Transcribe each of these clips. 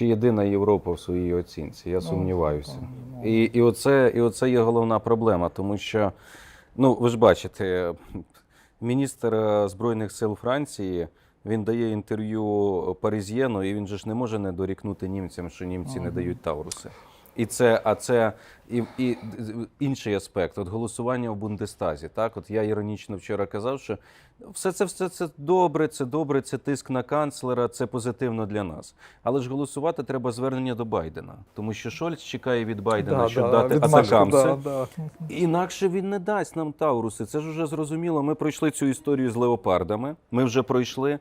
Чи єдина Європа в своїй оцінці? Я Ну, сумніваюся. ну, І, і, оце, і оце є головна проблема, тому що, ну, ви ж бачите, міністр е, Збройних сил Франції. Він дає інтерв'ю Паризьєну, і він же ж не може не дорікнути німцям, що німці не дають Тауруси. І це, а це і, і інший аспект, от голосування в Бундестазі. Так, от я іронічно вчора казав, що все це все це добре, це добре, це тиск на канцлера, це позитивно для нас. Але ж голосувати треба звернення до Байдена, тому що Шольц чекає від Байдена, щоб дати відмашку, атакамси. да, да. Інакше він не дасть нам Тауруси. Це ж уже зрозуміло. Ми пройшли цю історію з леопардами. Ми вже пройшли.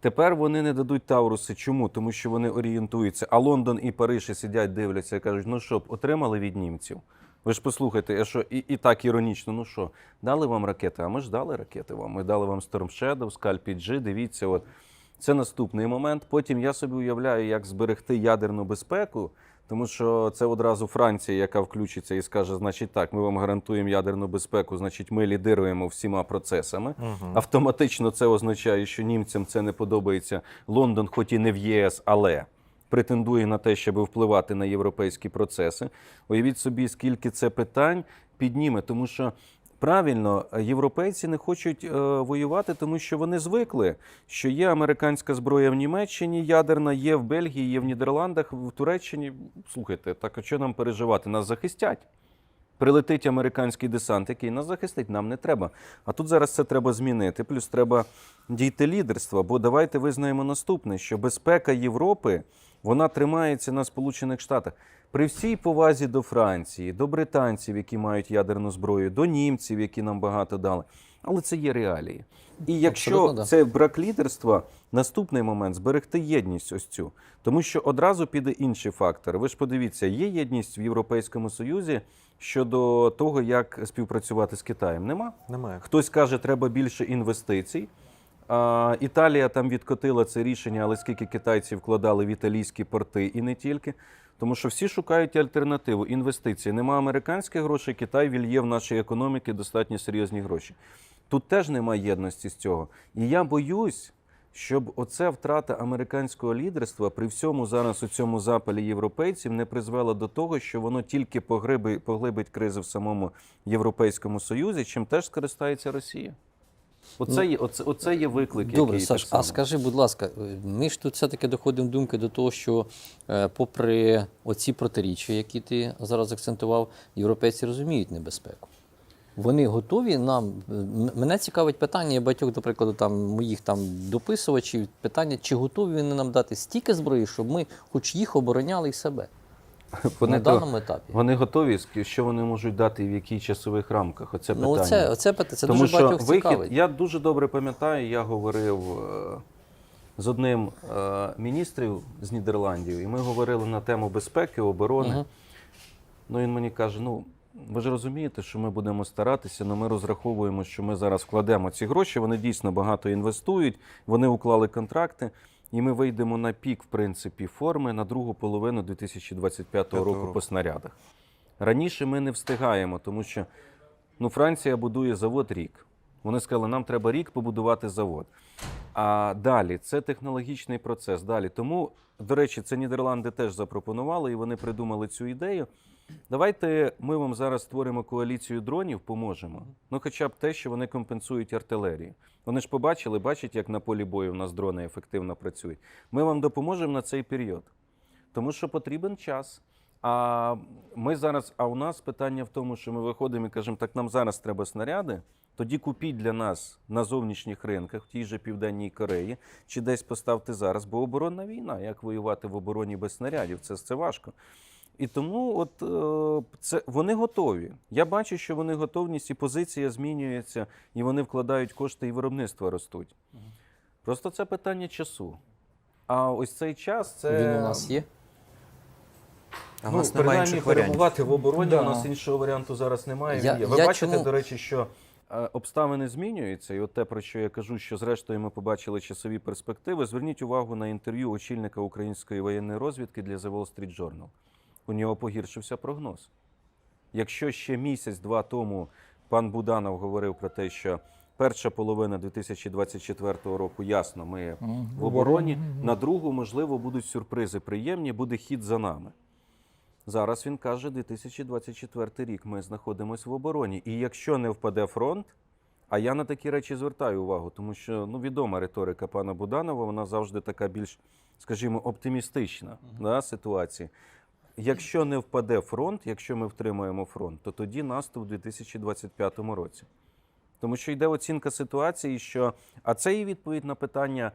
Тепер вони не дадуть Тауруси. Чому? Тому що вони орієнтуються. А Лондон і Париж сидять, дивляться і кажуть: ну що, б, отримали від німців. Ви ж послухайте, я що і, і так іронічно, ну що, дали вам ракети? А ми ж дали ракети вам. Ми дали вам Storm Shadow, Scalp G, Дивіться, от це наступний момент. Потім я собі уявляю, як зберегти ядерну безпеку, тому що це одразу Франція, яка включиться і скаже: значить, так, ми вам гарантуємо ядерну безпеку, значить, ми лідируємо всіма процесами. Угу. Автоматично це означає, що німцям це не подобається. Лондон, хоч і не в ЄС, але претендує на те, щоб впливати на європейські процеси. Уявіть собі, скільки це питань підніме, тому що. Правильно, європейці не хочуть е, воювати, тому що вони звикли, що є американська зброя в Німеччині, ядерна, є в Бельгії, є в Нідерландах, в Туреччині. Слухайте, так а що нам переживати? Нас захистять. Прилетить американський десант, який нас захистить, нам не треба. А тут зараз це треба змінити. Плюс треба дійти лідерства. Бо давайте визнаємо наступне: що безпека Європи вона тримається на Сполучених Штатах. При всій повазі до Франції, до британців, які мають ядерну зброю, до німців, які нам багато дали. Але це є реалії. І якщо Абсолютно, це брак лідерства, наступний момент зберегти єдність ось цю. Тому що одразу піде інший фактор. Ви ж подивіться, є єдність в Європейському Союзі щодо того, як співпрацювати з Китаєм. Нема. Немає. Хтось каже, треба більше інвестицій. А, Італія там відкотила це рішення, але скільки китайців вкладали в італійські порти і не тільки. Тому що всі шукають альтернативу інвестиції. Нема американських грошей, Китай вільє в нашій економіці достатньо серйозні гроші. Тут теж немає єдності з цього. І я боюсь, щоб оця втрата американського лідерства при всьому зараз у цьому запалі європейців не призвела до того, що воно тільки погриби, поглибить кризи в самому Європейському Союзі, чим теж скористається Росія. Оце, є, оце, оце є виклик. Добре, який Саш, а скажи, будь ласка, е, ми ж тут все-таки доходимо думки до того, що е, попри оці протиріччя, які ти зараз акцентував, європейці розуміють небезпеку. Вони готові нам. е, Мене цікавить питання я багатьох, до прикладу, там моїх там дописувачів. Питання, чи готові вони нам дати стільки зброї, щоб ми, хоч їх обороняли і себе Вони на то- даному етапі. Вони готові, що вони можуть дати і в яких часових рамках. Оце Ну, оце, оце питання. Це Тому дуже що багатьох вихід, цікавить. я дуже добре пам'ятаю, я говорив е, з одним е, міністрів з Нідерландів, і ми говорили на тему безпеки, оборони. Мгм. Ну він мені каже: ну ви ж розумієте, що ми будемо старатися, але ми розраховуємо, що ми зараз вкладемо ці гроші. Вони дійсно багато інвестують, вони уклали контракти. І ми вийдемо на пік, в принципі, форми на другу половину 2025 року року. по снарядах. Раніше ми не встигаємо, тому що ну, Франція будує завод рік. Вони сказали, нам треба рік побудувати завод. А далі це технологічний процес. Далі. Тому, до речі, це Нідерланди теж запропонували, і вони придумали цю ідею. Давайте ми вам зараз створимо коаліцію дронів, поможемо. Ну, хоча б те, що вони компенсують артилерію. Вони ж побачили, бачать, як на полі бою у нас дрони ефективно працюють. Ми вам допоможемо на цей період. Тому що потрібен час. А ми зараз, а у нас питання в тому, що ми виходимо і кажемо, так нам зараз треба снаряди. Тоді купіть для нас на зовнішніх ринках, в тій же Південній Кореї, чи десь поставте зараз, бо оборонна війна. Як воювати в обороні без снарядів? Це, це важко. І тому от е, це вони готові. Я бачу, що вони готовність і позиція змінюється, і вони вкладають кошти, і виробництва ростуть. Просто це питання часу. А ось цей час це Він у нас є. А ну, нас немає інших варіантів. перебувати в обороні. Да. У нас іншого варіанту зараз немає. Я- Ви я бачите, чому- до речі, що обставини змінюються, і от те, про що я кажу, що зрештою ми побачили часові перспективи. Зверніть увагу на інтерв'ю очільника української воєнної розвідки для The Wall Street Journal. У нього погіршився прогноз. Якщо ще місяць-два тому пан Буданов говорив про те, що перша половина 2024 року, ясно, ми в обороні. На другу, можливо, будуть сюрпризи приємні, буде хід за нами. Зараз він каже, 2024 рік ми знаходимося в обороні. І якщо не впаде фронт, а я на такі речі звертаю увагу, тому що ну, відома риторика пана Буданова, вона завжди така більш, скажімо, оптимістична да, ситуація. Якщо не впаде фронт, якщо ми втримаємо фронт, то тоді наступ у 2025 році. Тому що йде оцінка ситуації, що а це і відповідь на питання,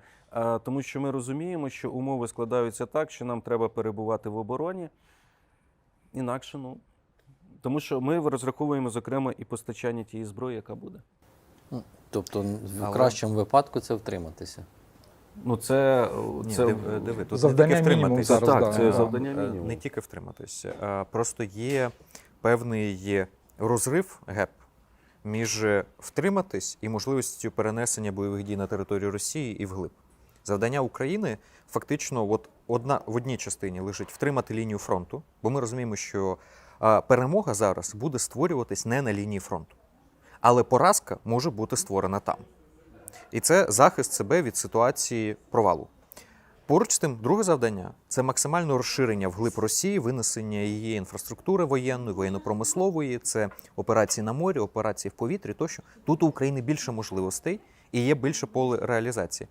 тому що ми розуміємо, що умови складаються так, що нам треба перебувати в обороні. Інакше, ну тому що ми розраховуємо, зокрема, і постачання тієї зброї, яка буде. Тобто, в Але- кращому випадку це втриматися. Ну, це, Ні, це диви, диви, тут Завдання не тільки мінімум зараз, так, да. це Е, завдання Е, мінімум. Не тільки втриматись. Е, Просто є певний розрив, геп між втриматись і можливістю перенесення бойових дій на територію Росії і вглиб. Завдання України фактично от одна, в одній частині лежить втримати лінію фронту, бо ми розуміємо, що перемога зараз буде створюватись не на лінії фронту. Але поразка може бути створена там. І це захист себе від ситуації провалу. Поруч з тим, друге завдання це максимальне розширення вглиб Росії, винесення її інфраструктури воєнної, воєнно-промислової, це операції на морі, операції в повітрі тощо. Тут у України більше можливостей і є більше поле реалізації.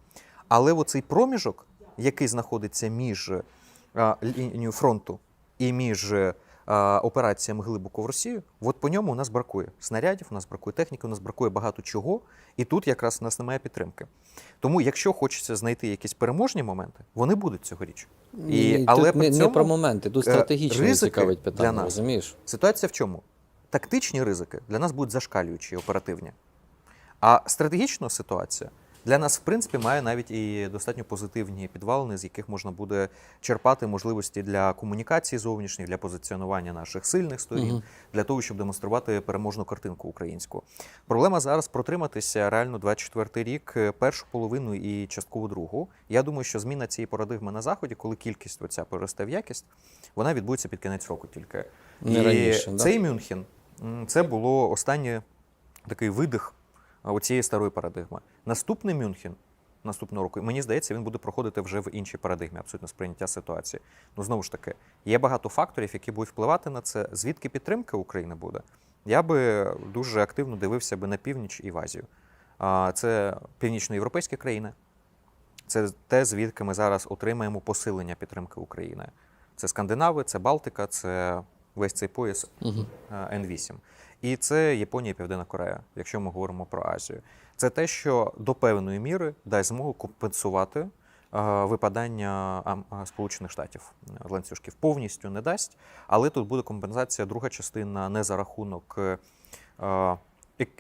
Але оцей проміжок, який знаходиться між лінією фронту і між операціями глибоко в Росію, от по ньому у нас бракує снарядів, у нас бракує техніки, у нас бракує багато чого, і тут якраз у нас немає підтримки. Тому, якщо хочеться знайти якісь переможні моменти, вони будуть цьогоріч. І, Ні, але тут не, не про моменти, тут е, стратегічно ризики цікавить для питання, нас. розумієш? Ситуація в чому? Тактичні ризики для нас будуть зашкалюючі, оперативні. А стратегічна ситуація для нас, в принципі, має навіть і достатньо позитивні підвалини, з яких можна буде черпати можливості для комунікації зовнішніх, для позиціонування наших сильних сторін, Мгм. для того, щоб демонструвати переможну картинку українську. Проблема зараз протриматися реально 24 рік, е, першу половину і частково другу. Я думаю, що зміна цієї парадигми на заході, коли кількість оця переросте в якість, вона відбудеться під кінець року тільки. Не і раніше, да? цей Мюнхен це було останній такий видих Оцієї старої парадигми. Наступний Мюнхен наступного року, мені здається, він буде проходити вже в іншій парадигмі, абсолютно сприйняття ситуації. Ну знову ж таки, є багато факторів, які будуть впливати на це. Звідки підтримка України буде? Я би дуже активно дивився би на північ і в Азію. Це північноєвропейські країни. Це те, звідки ми зараз отримаємо посилення підтримки України. Це Скандинави, це Балтика, це весь цей пояс е, Н8. І це Японія Південна Корея, якщо ми говоримо про Азію. Це те, що до певної міри дасть змогу компенсувати е, випадання ам- Сполучених Штатів з ланцюжків. Повністю не дасть, але тут буде компенсація, друга частина не за рахунок е, е,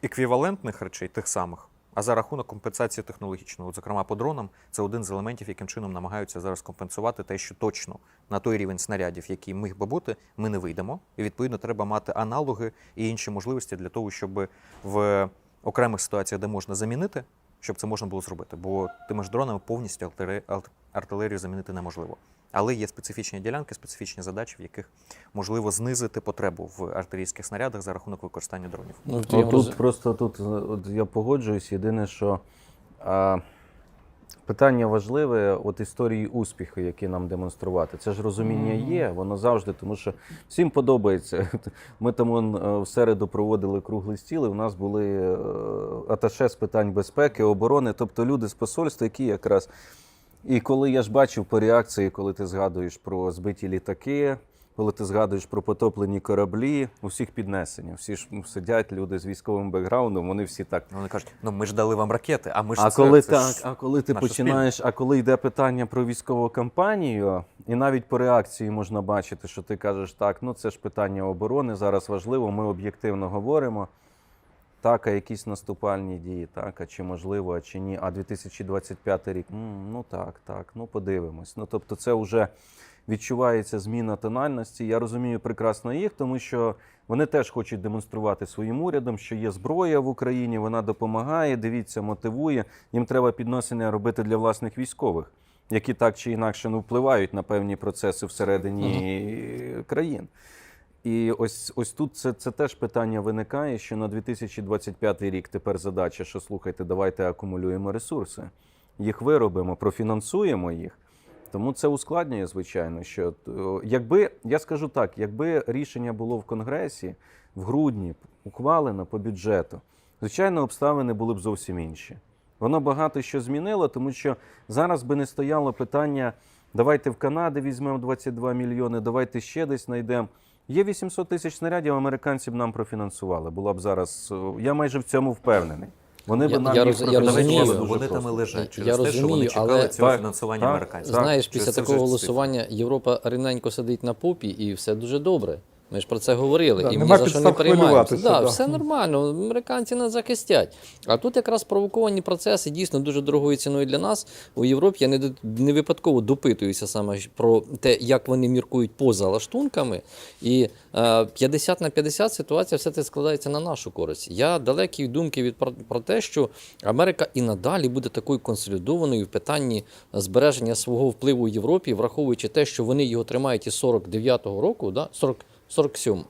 еквівалентних речей, тих самих, а за рахунок компенсації технологічної. От, зокрема, по дронам це один з елементів, яким чином намагаються зараз компенсувати те, що точно на той рівень снарядів, який міг би бути, ми не вийдемо. І відповідно треба мати аналоги і інші можливості для того, щоб в окремих ситуаціях, де можна замінити, щоб це можна було зробити. Бо тими ж дронами повністю артиле- артилерію замінити неможливо. Але є специфічні ділянки, специфічні задачі, в яких можливо знизити потребу в артилерійських снарядах за рахунок використання дронів. Ну, в Тут роз- просто тут е, от я погоджуюсь. Єдине, що а, питання важливе, от історії успіху, які нам демонструвати. Це ж розуміння є, воно завжди, тому що всім подобається. Ми там он, е, в середу проводили круглий стіл, і в нас були е, аташе з питань безпеки, оборони, тобто люди з посольства, які якраз. І коли я ж бачив по реакції, коли ти згадуєш про збиті літаки, коли ти згадуєш про потоплені кораблі, у всіх піднесення. Всі ж ну, сидять люди з військовим бекграундом, вони всі так. Вони кажуть, ну ми ж дали вам ракети, а ми ж А це, коли це так, ж а коли ти починаєш, а коли йде питання про військову кампанію, і навіть по реакції можна бачити, що ти кажеш, так, ну це ж питання оборони, зараз важливо, ми об'єктивно говоримо. Так, а якісь наступальні дії, так, а чи можливо, а чи ні. А 2025 рік, м, ну так, так, ну подивимось. Ну тобто, це вже відчувається зміна тональності. Я розумію прекрасно їх, тому що вони теж хочуть демонструвати своїм урядом, що є зброя в Україні, вона допомагає, дивіться, мотивує. Їм треба підносини робити для власних військових, які так чи інакше ну, впливають на певні процеси всередині країн. І ось ось тут це, це теж питання виникає, що на 2025 рік тепер задача, що слухайте, давайте акумулюємо ресурси, їх виробимо, профінансуємо їх. Тому це ускладнює, звичайно, що е, якби я скажу так, якби рішення було в Конгресі в грудні ухвалено по бюджету, звичайно, обставини були б зовсім інші. Воно багато що змінило, тому що зараз би не стояло питання: давайте в Канади візьмемо 22 мільйони, давайте ще десь знайдемо. Є 800 тисяч снарядів, американці б нам профінансували. Була б зараз. е, Я майже в цьому впевнений. Вони б нам я їх я розумію. дуже вони там і лежать лежать Я через те, що вони чекали але- цього Так, фінансування так, американців. Знаєш, після такого голосування Європа рівненько сидить на попі і все дуже добре. Ми ж про це говорили, Да, і ні за що не переймаємося. Да, да. Все нормально, американці нас захистять. А тут якраз провоковані процеси дійсно дуже дорогою ціною для нас у Європі. Я не, не випадково допитуюся саме про те, як вони міркують поза лаштунками. І е, 50 на 50 ситуація все це складається на нашу користь. Я далекий думки від про, про те, що Америка і надалі буде такою консолідованою в питанні збереження свого впливу у Європі, враховуючи те, що вони його тримають із 49-го року, да? 40, 47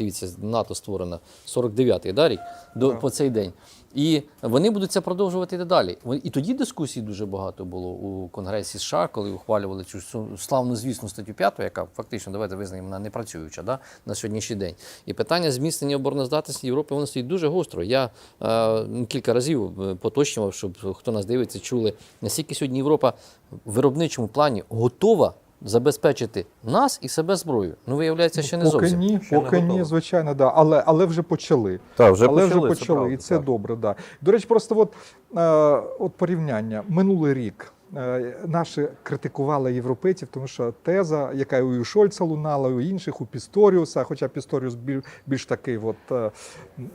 Дивіться, НАТО створено 49-й да, рік до, по цей день. І вони будуть це продовжувати і далі. І тоді дискусій дуже багато було у Конгресі США, коли ухвалювали цю славну звісну статтю 5, яка фактично, давайте визнаємо, вона не працююча да, на сьогоднішній день. І питання зміцнення обороноздатності Європи воно стоїть дуже гостро. Я е, кілька разів е, поточнював, щоб хто нас дивиться, чули, наскільки сьогодні Європа в виробничому плані готова забезпечити нас і себе зброєю. Ну, виявляється, ще не поки зовсім. ні, Ще не поки ні, звичайно, да. але, але вже почали. Так, вже але почали, вже це почали, правда, і це так. добре. Да. До речі, просто от, е, от порівняння. Минулий рік е, наші критикували європейців, тому що теза, яка і у Шольца лунала, і у інших, у Пісторіуса, хоча Пісторіус більш, більш такий от, е,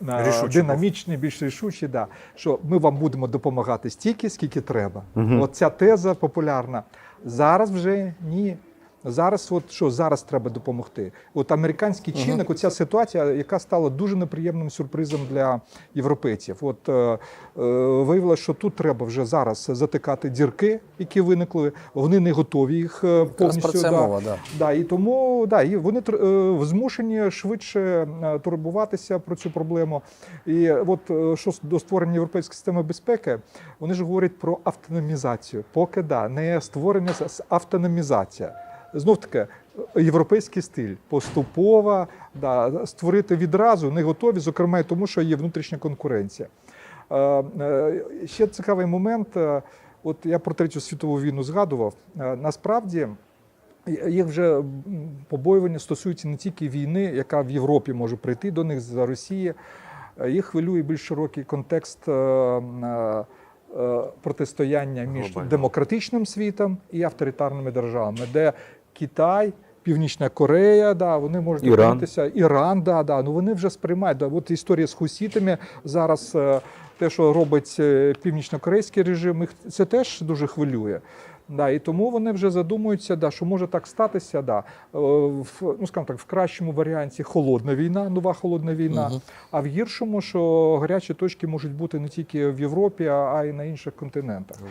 е, Рішучий динамічний, більш рішучий, да, що ми вам будемо допомагати стільки, скільки треба. Мгм. От ця теза популярна. Зараз вже ні. Зараз, от що зараз треба допомогти. От американський чинник, оця ситуація, яка стала дуже неприємним сюрпризом для європейців. От е, е, виявилося, що тут треба вже зараз затикати дірки, які виникли. Вони не готові їх е, повністю. про це да. мова, да. Да, і тому да, і вони е, змушені швидше е, турбуватися про цю проблему. І от е, що до створення європейської системи безпеки, вони ж говорять про автономізацію. Поки да, не створення с- автономізація. Знов таки, європейський стиль поступово да, створити відразу не готові, зокрема і тому, що є внутрішня конкуренція. Е, е, Ще цікавий момент. е, От я про третю світову війну згадував. Е, Насправді їх вже побоювання стосуються не тільки війни, яка в Європі може прийти до них з Росії. Їх хвилює більш широкий контекст протистояння між демократичним світом і авторитарними державами, де Китай. Північна Корея, да, вони можуть Іран. Іран, да, да, ну вони вже сприймають. Да, от історія з хусітами зараз, е, те, що робить е, північно-корейський режим, їх це теж дуже хвилює. Да, і тому вони вже задумуються, да, що може так статися, да, е, в, ну, скажімо так, в кращому варіанті холодна війна, нова холодна війна, Мгм. а в гіршому, що гарячі точки можуть бути не тільки в Європі, а й на інших континентах.